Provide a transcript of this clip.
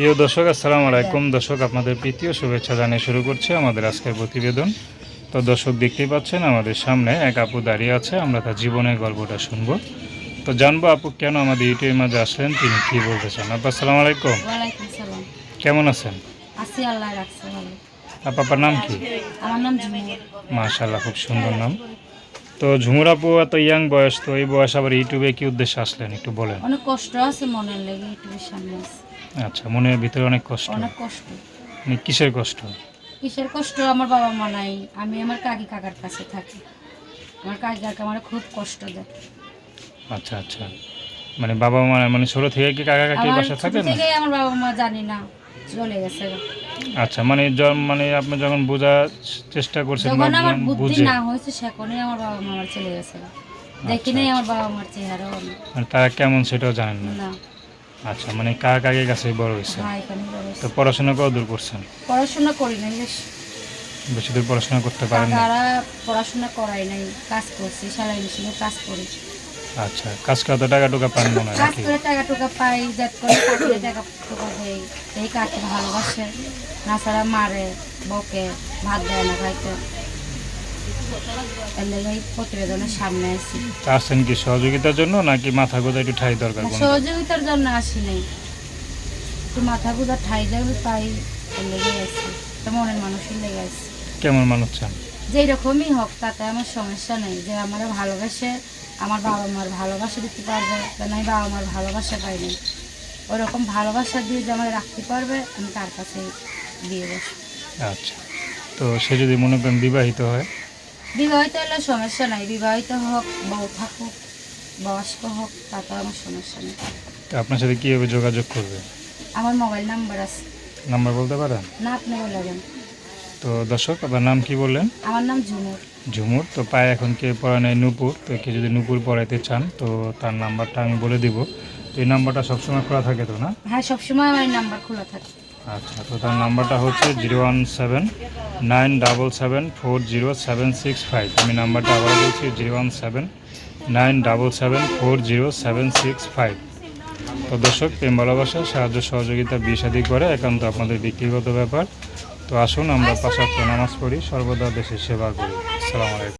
প্রিয় দর্শক আসসালামু আলাইকুম। দর্শক আপনাদের প্রীতীয় শুভেচ্ছা জানিয়ে শুরু করছে আমাদের আজকের প্রতিবেদন। তো দর্শক দেখতেই পাচ্ছেন আমাদের সামনে এক আপু দাঁড়িয়ে আছে। আমরা তার জীবনের গল্পটা শুনব। তো জানব আপু কেন আমাদের ইউটিউবের মাঝে আসলেন? তিনি কি বলতে চান? আপু আসসালামু আলাইকুম। কেমন আছেন? আছি আল্লাহ রাখছে ভালো। আপু আপনার নাম কি? আমার নাম খুব সুন্দর নাম। তো ঝুমুর আপু এত ইয়াং বয়স তো এই বয়স আবার ইউটিউবে কি উদ্দেশ্যে আসলেন? একটু বলেন। অনেক কষ্ট আছে মনের লেগে ইউটিউবের সামনে আচ্ছা মনের ভিতরে অনেক কষ্ট। অনেক কষ্ট। মানে কিসের কষ্ট? কিসের কষ্ট? আমার বাবা মা নাই। আমি আমার কাকি কাকার কাছে থাকি। আমার কাকি কাকা আমার খুব কষ্ট দেয়। আচ্ছা আচ্ছা। মানে বাবা মা মানে ছোট থেকে কি কাকা কাকির আমার বাসা থাকে না আমার বাবা মা জানি না চলে গেছে। আচ্ছা মানে মানে আপনি যখন বোঝার চেষ্টা করছেন বা যখন আমার বুদ্ধি না হয়েছে সেখানেই আমার বাবা মা আমার চলে গেছে। দেখি নাই আমার বাবা মার চেহারাও আমি। মানে তারা কেমন সেটাও জানেন না। আচ্ছা মানে কাকা কাকির কাছে বড় হয়েছে? হ্যাঁ এখানে বড় তো পড়াশোনা কত দূর করছেন? পড়াশোনা করি নাই বেশ। দূর পড়াশোনা করতে পারেন না কাকারা পড়াশোনা করাই নাই কাজ করছি সেলাই মেশিনে কাজ করি। আচ্ছা কাজ টাকা টুকা পান মনে হয় কাজ করে টাকা টুকা পাই যাত করে টাকা টুকা দেই। এই ভালোবাসে নাছাড়া মারে বকে ভাত দেয় না খাইতে। আসছেন কি সহযোগিতার জন্য নাকি মাথা গোদা একটু ঠাই দরকার সহযোগিতার জন্য আসি নাই। একটু মাথা গুঁজা ঠাই যাবে তাই লেগে তো মনের মানুষের লেগে আছি কেমন মানুষ চান? যেই রকমই হোক তাতে আমার সমস্যা নেই। যে আমার ভালোবাসে আমার বাবা মার ভালোবাসা দিতে পারবে কারণ আমি বাবা মার ভালোবাসা পাইনি ওরকম ভালোবাসা দিয়ে যে আমার রাখতে পারবে আমি তার কাছে দিয়ে বসবো। আচ্ছা। তো সে যদি মনে করেন বিবাহিত হয়? বিবাহিত হলে সমস্যা নাই। বিবাহিত হোক বউ থাকুক বয়স্ক হোক তাতে আমার সমস্যা নেই। তো আপনার সাথে কীভাবে যোগাযোগ করবে? আমার মোবাইল নাম্বার আছে। নাম্বার বলতে পারেন? না আপনি বলবেন তো দর্শক আপনার নাম কি বললেন? আমার নাম ঝুমুর। ঝুমুর তো পায়ে এখন কে পড়া নেয় নূপুর। তো কে যদি নূপুর পড়াইতে চান তো তার নাম্বারটা আমি বলে দিব। তো এই নাম্বারটা সবসময় খোলা থাকে তো না? হ্যাঁ সবসময় আমার নাম্বার খোলা থাকে। আচ্ছা তো তার নাম্বারটা হচ্ছে zero one seven nine double seven four zero seven six five. আমি নাম্বারটা আবার বলছি zero one seven nine double seven four zero seven six five. তো দর্শক প্রেম ভালোবাসা সাহায্য সহযোগিতা বিষাদি করে একান্ত আপনাদের ব্যক্তিগত ব্যাপার। তো আসুন আমরা পাশাপ্ত নামাজ পড়ি সর্বদা দেশের সেবা করি। আসসালামু আলাইকুম।